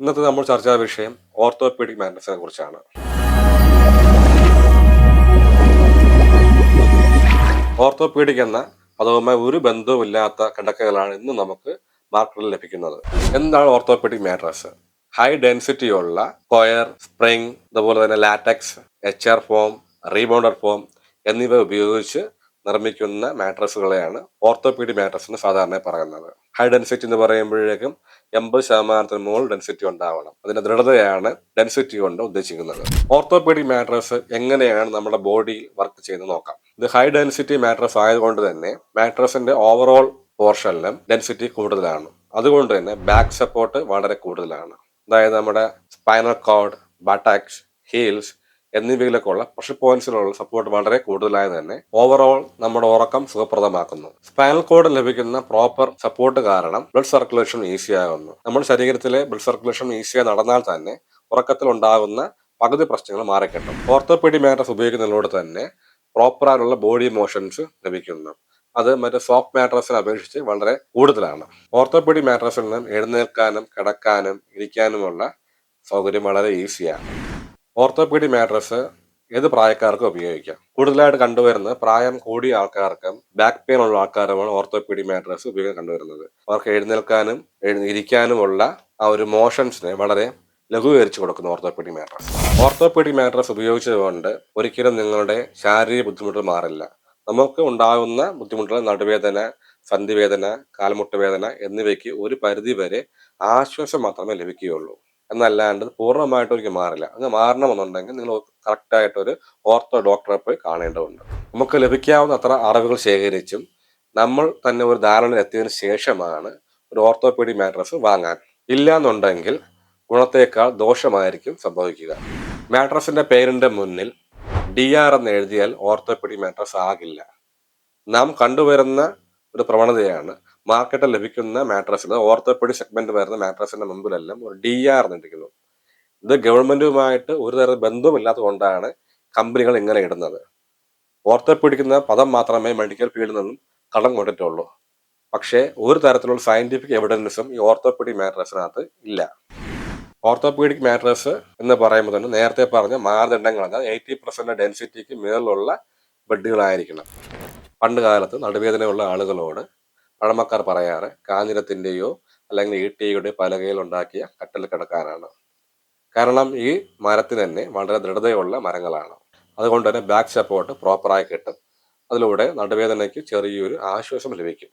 ഇന്നത്തെ നമ്മൾ ചർച്ചാ വിഷയം ഓർത്തോപീഡിക് മാൻഡസിനെ കുറിച്ചാണ്. ഓർത്തോപീഡിക് എന്ന പദവുമായി ഒരു ബന്ധവുമില്ലാത്ത കിടക്കകളാണ് ഇന്ന് നമുക്ക് മാർക്കറ്റിൽ ലഭിക്കുന്നത്. എന്താണ് ഓർത്തോപീഡിക് മാട്രസ് ഹൈ ഡെൻസിറ്റി ഉള്ള കൊയർ സ്പ്രിങ് അതുപോലെ തന്നെ latex H R foam rebounder foam എന്നിവ ഉപയോഗിച്ച് നിർമ്മിക്കുന്ന മാട്രസുകളെയാണ് ഓർത്തോപീഡി മാട്രസ് എന്ന് സാധാരണ പറയുന്നത്. ഹൈ ഡെൻസിറ്റി എന്ന് പറയുമ്പോഴേക്കും എൺപത് ശതമാനത്തിന് മുകളിൽ ഡെൻസിറ്റി ഉണ്ടാവണം. അതിന്റെ ദൃഢതയാണ് ഡെൻസിറ്റി കൊണ്ട് ഉദ്ദേശിക്കുന്നത്. ഓർത്തോപീഡി മാട്രസ് എങ്ങനെയാണ് നമ്മുടെ ബോഡിയിൽ വർക്ക് ചെയ്യുന്നത് നോക്കാം. ഇത് ഹൈ ഡെൻസിറ്റി മാട്രസ് ആയതുകൊണ്ട് തന്നെ മാട്രസിന്റെ ഓവറോൾ പോർഷനിലും ഡെൻസിറ്റി കൂടുതലാണ്. അതുകൊണ്ട് തന്നെ ബാക്ക് സപ്പോർട്ട് വളരെ കൂടുതലാണ്. അതായത് നമ്മുടെ സ്പൈനൽ കോഡ് ബട്ടാക്സ് ഹീൽസ് എന്നിവയിലൊക്കെ ഉള്ള പ്രഷർ പോയിന്റ്സിലുള്ള സപ്പോർട്ട് വളരെ കൂടുതലായത് തന്നെ ഓവറോൾ നമ്മുടെ ഉറക്കം സുഖപ്രദമാക്കുന്നു. സ്പൈനൽ കോഡ് ലഭിക്കുന്ന പ്രോപ്പർ സപ്പോർട്ട് കാരണം ബ്ലഡ് സർക്കുലേഷൻ ഈസി ആകുന്നു. നമ്മുടെ ശരീരത്തിലെ ബ്ലഡ് സർക്കുലേഷൻ ഈസിയായി നടന്നാൽ തന്നെ ഉറക്കത്തിൽ ഉണ്ടാകുന്ന പകുതി പ്രശ്നങ്ങൾ മാറിക്കിട്ടും. ഓർത്തോപീഡി മാറ്റർസ് ഉപയോഗിക്കുന്നതിലൂടെ തന്നെ പ്രോപ്പറായിട്ടുള്ള ബോഡി മോഷൻസ് ലഭിക്കുന്നു. അത് മറ്റേ സോഫ്റ്റ് മാട്രസിനെ അപേക്ഷിച്ച് വളരെ കൂടുതലാണ്. ഓർത്തോപീഡി മാട്രസിൽ നിന്നും എഴുന്നേൽക്കാനും കിടക്കാനും ഇരിക്കാനുമുള്ള സൗകര്യം വളരെ ഈസിയാണ് ഓർത്തോപീഡി മാട്രസ് ഏത് പ്രായക്കാർക്കും ഉപയോഗിക്കാം. കൂടുതലായിട്ട് കണ്ടുവരുന്നത് പ്രായം കൂടിയ ആൾക്കാർക്കും ബാക്ക് പെയിൻ ഉള്ള ആൾക്കാരുമാണ് ഓർത്തോപീഡി മാട്രസ് ഉപയോഗം കണ്ടുവരുന്നത്. അവർക്ക് എഴുന്നേൽക്കാനും എഴു- ഇരിക്കാനുമുള്ള ആ ഒരു മോഷൻസിനെ വളരെ ലഘൂകരിച്ചു കൊടുക്കുന്ന ഓർത്തോപീഡി മാട്രസ്. ഓർത്തോപീഡി മാട്രസ് ഉപയോഗിച്ചതുകൊണ്ട് ഒരിക്കലും നിങ്ങളുടെ ശാരീരിക ബുദ്ധിമുട്ടുകൾ മാറില്ല. നമുക്ക് ഉണ്ടാകുന്ന ബുദ്ധിമുട്ടുകൾ നടുവേദന സന്ധിവേദന കാൽമുട്ട് വേദന എന്നിവയ്ക്ക് ഒരു പരിധി വരെ ആശ്വാസം മാത്രമേ ലഭിക്കുകയുള്ളൂ. എന്നല്ലാണ്ട് പൂർണമായിട്ട് ഒരിക്കലും മാറില്ല. അങ്ങ് മാറണമെന്നുണ്ടെങ്കിൽ നിങ്ങൾ കറക്റ്റായിട്ടൊരു ഓർത്തോ ഡോക്ടറെ പോയി കാണേണ്ടതുണ്ട്. നമുക്ക് ലഭിക്കാവുന്ന അത്ര അറിവുകൾ ശേഖരിച്ചും നമ്മൾ തന്നെ ഒരു ധാരണയിൽ എത്തിയതിനു ശേഷമാണ് ഒരു ഓർത്തോപീഡി മാട്രസ് വാങ്ങാൻ. ഇല്ല എന്നുണ്ടെങ്കിൽ ഗുണത്തേക്കാൾ ദോഷമായിരിക്കും സംഭവിക്കുക. മാട്രസിന്റെ പേരിന്റെ മുന്നിൽ ഡി ആർ എന്ന് എഴുതിയാൽ ഓർത്തോപീഡി മാട്രസ് ആകില്ല. നാം കണ്ടുവരുന്ന ഒരു പ്രവണതയാണ് മാർക്കറ്റിൽ ലഭിക്കുന്ന മാട്രസിന് ഓർത്തോപീഡി സെഗ്മെന്റ് വരുന്ന മാട്രസിന്റെ മുമ്പിലെല്ലാം ഒരു ഡി ആർ എന്നിരിക്കുന്നു. ഇത് ഗവൺമെന്റുമായിട്ട് ഒരു തരം ബന്ധവുമില്ലാത്തത് കൊണ്ടാണ് കമ്പനികൾ ഇങ്ങനെ ഇടുന്നത്. ഓർത്തോപ്പിടിക്കുന്ന പദം മാത്രമേ മെഡിക്കൽ ഫീൽഡിൽ നിന്നും കടം കൊണ്ടിട്ടുള്ളൂ. പക്ഷേ ഒരു തരത്തിലുള്ള സയന്റിഫിക് എവിഡൻസും ഈ ഓർത്തോപീഡിക് മാട്രസിനകത്ത് ഇല്ല. ഓർത്തോപീഡിക് മാട്രസ് എന്ന് പറയുമ്പോൾ തന്നെ നേരത്തെ പറഞ്ഞ മാനദണ്ഡങ്ങൾ എന്നാൽ എയ്റ്റി പെർസെന്റ് ഡെൻസിറ്റിക്ക് മേലുള്ള ബെഡുകളായിരിക്കണം. പണ്ട് കാലത്ത് നടുവേദനയുള്ള ആളുകളോട് പഴമക്കാർ പറയാറ് കാഞ്ഞിരത്തിന്റെയോ അല്ലെങ്കിൽ ഈട്ടിയുടെ പലകയിൽ ഉണ്ടാക്കിയ കട്ടിൽ കിടക്കാനാണ്. കാരണം ഈ മരത്തിന് തന്നെ വളരെ ദൃഢതയുള്ള മരങ്ങളാണ്. അതുകൊണ്ട് തന്നെ ബാക്ക് സപ്പോർട്ട് പ്രോപ്പറായി കിട്ടും. അതിലൂടെ നടുവേദനയ്ക്ക് ചെറിയൊരു ആശ്വാസം ലഭിക്കും.